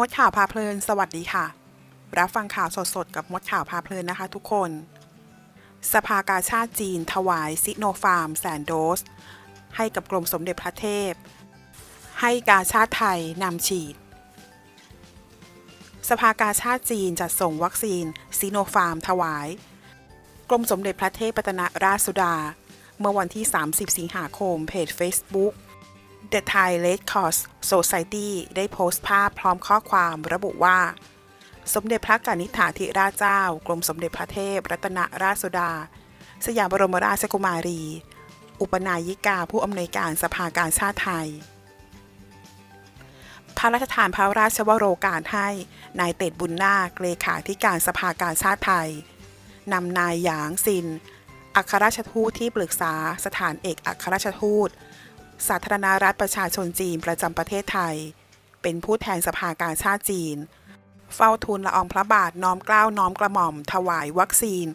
มดข่าวพาเพลิน สวัสดีค่ะ รับฟังข่าวสดๆ กับมดข่าวพาเพลินนะคะทุกคน สภากาชาติจีน ถวายซิโนฟาร์มแสนโดส ให้กับกรมสมเด็จพระเทพ ให้กาชาติไทยนำฉีด สภากาชาติจีนจัดส่งวัคซีนซิโนฟาร์มถวาย กรมสมเด็จพระเทพรัตนราชสุดา เมื่อวันที่ 30 สิงหาคมเพจ Facebook The Thai Red Cross Society ได้โพสต์ภาพพร้อมข้อความระบุว่า สมเด็จพระกนิษฐาธิราชเจ้า กรมสมเด็จพระเทพ รัตนราชสุดา สยามบรมราชกุมารี อุปนายิกาผู้อำนวยการสภาการชาติไทย พระราชทานพระราชวโรกาสให้นายเตดบุญนาคเลขาธิการสภาการชาติไทยนำนายหยางซิน อัครราชทูตที่ปรึกษาสถานเอกอัครราชทูต สาธารณรัฐประชาชนจีนประจำประเทศไทย เป็นผู้แทนสภากาชาติจีน เฝ้าทูลละอองพระบาทน้อมเกล้าน้อมกระหม่อม ถวายวัคซีน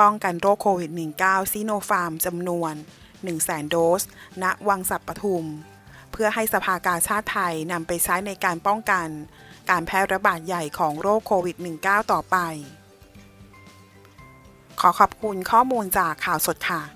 ป้องกันโรคโควิด -19 ซีโนฟาร์มจำนวน 100,000โดส ณ วังสัปปทุม เพื่อให้สภากาชาติไทยนำไปใช้ในการป้องกัน การแพร่ระบาดใหญ่ของโรคโควิด -19 ต่อไป ขอขอบคุณข้อมูลจากข่าวสดค่ะ